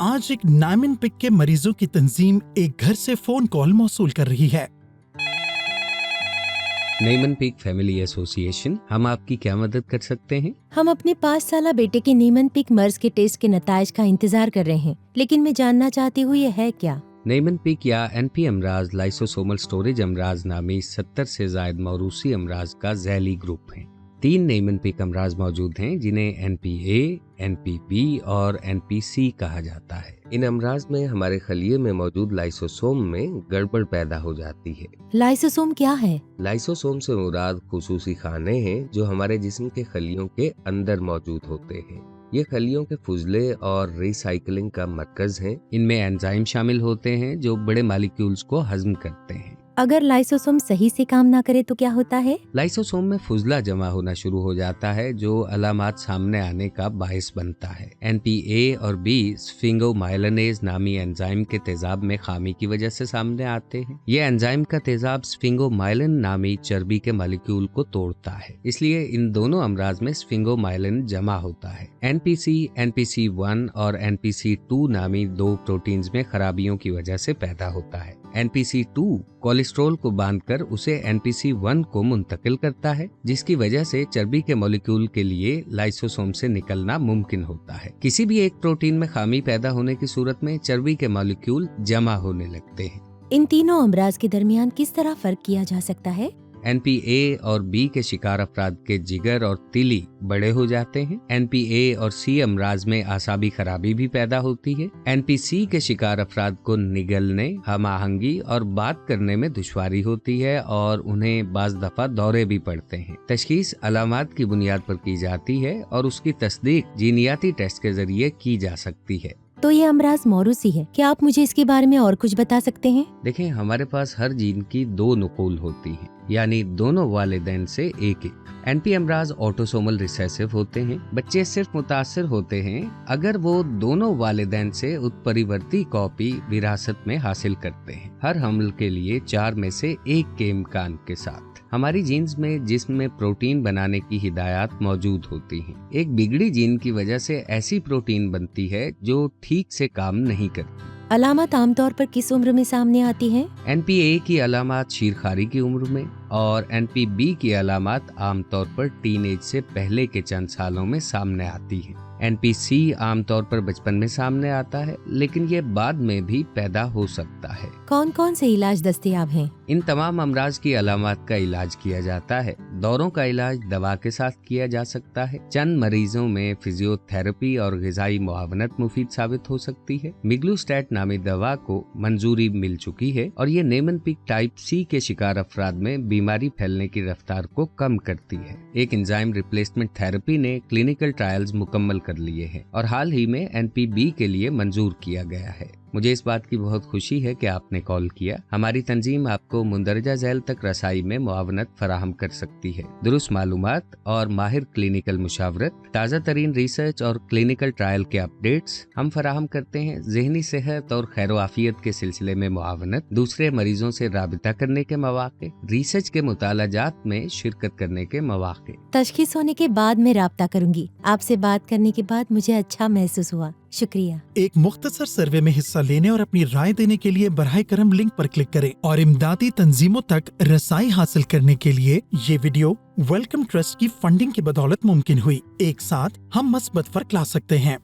आज एक नामिन पिक के मरीजों की तंजीम एक घर से फ़ोन कॉल मौसूल कर रही है। नईमन पीक फैमिली एसोसिएशन हम आपकी क्या मदद कर सकते हैं? हम अपने पाँच साल बेटे के नीमन पिक मर्ज के टेस्ट के नतज का इंतज़ार कर रहे हैं लेकिन मैं जानना चाहती हूँ ये है क्या? नईमन पीक या एन पी अमराज लाइसोसोमल स्टोरेज अमराज नामी 70 से जायद मौरूसी अमराज का जैली ग्रुप है। तीन नेमन पिक अमराज मौजूद हैं जिन्हें N P A N P B और एन पी सी कहा जाता है। इन अमराज में हमारे खलिए में मौजूद लाइसोसोम में गड़बड़ पैदा हो जाती है। लाइसोसोम क्या है? लाइसोसोम से मुराद खसूसी खाने हैं जो हमारे जिस्म के खलियों के अंदर मौजूद होते हैं। ये खलियों के फुजले और रिसाइकलिंग का मरकज है। इनमें एंजाइम शामिल होते हैं जो बड़े मालिक्यूल्स को हजम करते हैं। अगर लाइसोसोम सही से काम ना करे तो क्या होता है? लाइसोसोम में फुजला जमा होना शुरू हो जाता है, जो अलामत सामने आने का बायस बनता है। एन पी ए और बी स्फिंगोमाइलनेज नामी एंजाइम के तेजाब में खामी की वजह से सामने आते हैं। ये एंजाइम का तेजाब स्फिंगोमाइलिन नामी चर्बी के मालिक्यूल को तोड़ता है। इसलिए इन दोनों अमराज में स्फिंगोमाइलिन जमा होता है। N P C N P C one और एन पी सी टू नामी दो प्रोटीन्स में खराबियों की वजह से पैदा होता है। एनपीसी टू कोलेस्ट्रोल को बांधकर उसे एनपीसी वन को मुंतकिल करता है, जिसकी वजह से चर्बी के मॉलिक्यूल के लिए लाइसोसोम से निकलना मुमकिन होता है। किसी भी एक प्रोटीन में खामी पैदा होने की सूरत में चर्बी के मोलिक्यूल जमा होने लगते हैं। इन तीनों अमराज के दरमियान किस तरह फ़र्क किया जा सकता है? एनपीए और बी के शिकार अफराद के जिगर और तिली बड़े हो जाते हैं। एनपीए और सी अमराज में आसाबी खराबी भी पैदा होती है। एनपीसी के शिकार अफराद को निगलने हम आहंगी और बात करने में दुश्वारी होती है और उन्हें बाज दफ़ा दौरे भी पड़ते हैं। तशखीस अलामत की बुनियाद पर की जाती है और उसकी तस्दीक जीनियाती टेस्ट के ज़रिए की जा सकती है। तो ये अमराज मौरूसी है। क्या आप मुझे इसके बारे में और कुछ बता सकते हैं? देखें हमारे पास हर जीन की दो नकूल होती हैं। यानी दोनों वालदेन से एक एक एनपी अमराज ऑटोसोमल रिसेसिव होते हैं, बच्चे सिर्फ़ मुतासर होते हैं अगर वो दोनों वालदेन से उत्परिवर्ती कॉपी विरासत में हासिल करते हैं। हर हमल के लिए चार में से एक के इम्कान के साथ। हमारी जीन्स में जिसम में प्रोटीन बनाने की हिदायत मौजूद होती हैं। एक बिगड़ी जीन की वजह से ऐसी प्रोटीन बनती है जो ठीक से काम नहीं करती। अलामत आमतौर पर किस उम्र में सामने आती हैं? ए की अलामत शीरखारी की उम्र में और एन पी बी की अलामत आमतौर पर टीनेज से पहले के चंद सालों में सामने आती है एनपीसी आमतौर पर बचपन में सामने आता है लेकिन ये बाद में भी पैदा हो सकता है। कौन कौन से इलाज दस्तियाब हैं? इन तमाम अमराज की अलामत का इलाज किया जाता है। दौरों का इलाज दवा के साथ किया जा सकता है। चंद मरीजों में फिजियोथेरेपी और गजाई मुआवनत मुफीद साबित हो सकती है। मिग्लूस्टैट नामी दवा को मंजूरी मिल चुकी है और ये नेमन पिक टाइप सी के शिकार अफराद में बीमारी फैलने की रफ्तार को कम करती है। एक इंजाइम रिप्लेसमेंट थेरेपी ने क्लिनिकल ट्रायल्स मुकम्मल कर लिए हैं और हाल ही में एनपीबी के लिए मंजूर किया गया है। मुझे इस बात की बहुत खुशी है कि आपने कॉल किया। हमारी तंजीम आपको मुंदरजा जैल तक रसाई में मुआवनत फराहम कर सकती है। दुरुस्त मालूम और माहिर क्लिनिकल मुशावरत, ताज़ा तरीन रिसर्च और क्लिनिकल ट्रायल के अपडेट्स हम फराहम करते हैं। जहनी सेहत और खैर वाफियत के सिलसिले में मुआवनत दूसरे मरीजों से रबता करने के मौाक़े, रिसर्च के मुतालाजात में शिरकत करने के मौाक़े। तशखीस होने के बाद मैं रबता करूँगी। आपसे बात करने के बाद मुझे अच्छा महसूस हुआ। शुक्रिया। एक मुख्तसर सर्वे में हिस्सा लेने और अपनी राय देने के लिए बरह करम लिंक पर क्लिक करें और इमदादी तंजीमों तक रसाई हासिल करने के लिए ये वीडियो वेलकम ट्रस्ट की फंडिंग की बदौलत मुमकिन हुई। एक साथ हम मस्बत फ़र्क ला सकते हैं।